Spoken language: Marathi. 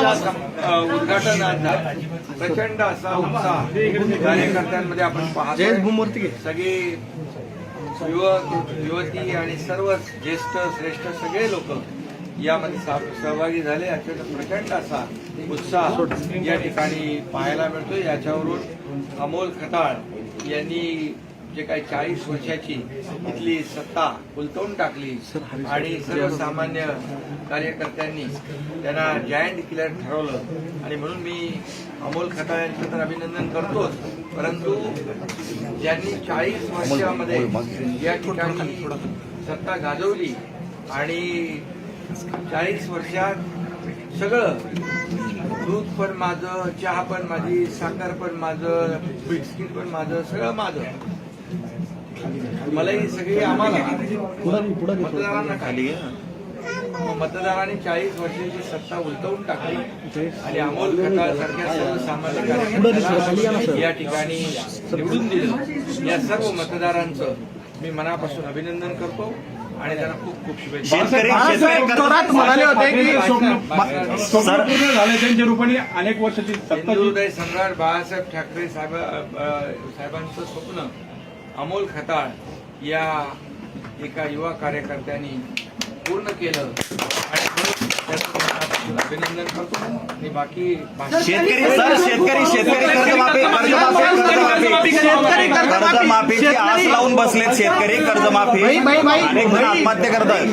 त्यांचा सं- अ, उद्घाटन आज झालं. प्रचंड असा उत्साह. कार्यकर्त्यांमध्ये आपण पाहतो सगळे युवक युवती आणि सर्वच ज्येष्ठ श्रेष्ठ सगळे लोक यामध्ये सहभागी झाले. याच्यात प्रचंड असा उत्साह या ठिकाणी पाहायला मिळतो याच्यावरून अमोल खताळ यांनी जे काही चाळीस वर्षाची इथली सत्ता उलटवून टाकली. आणि सर्वसामान्य कार्यकर्त्यांनी त्यांना जायंट किलर ठरवलं. आणि म्हणून मी अमोल खताळ यांचं तर अभिनंदन करतोच. परंतु ज्यांनी चाळीस वर्षामध्ये या ठिकाणी सत्ता गाजवली आणि चाळीस वर्षात सगळं दूध पण माझं चहा पण माझी साखर पण माझं बिस्किट पण माझं सगळं माझं. मला ही सगळी आम्हाला. मतदारांना खाली मतदारांनी चाळीस वर्षाची सत्ता उलटवून टाकली आणि अमोल खताळ सारख्या सर्वसामान्य कार्यकर्त्याला या ठिकाणी निवडून दिलं. या सर्व मतदारांचं मी मनापासून अभिनंदन करतो आणि त्यांना खूप खूप शुभेच्छा. म्हणाले होते की झाले त्यांच्या रूपाने अनेक वर्षाची सत्ता हिंदुहृदय सम्राट बाळासाहेब ठाकरे साहेब साहेबांचं स्वप्न अमोल खताळ या एका युवा कार्यकर्त्यांनी पूर्ण केलं. आणि म्हणून अभिनंदन करतो. आणि बाकी बाकी- शेतकरी सर शेतकरी शेतकरी कर्जमाफी कर्जमाफी कर्जमाफी कर्जमाफीची आस लावून बसलेत शेतकरी कर्जमाफी. अनेक जण आत्महत्या करतात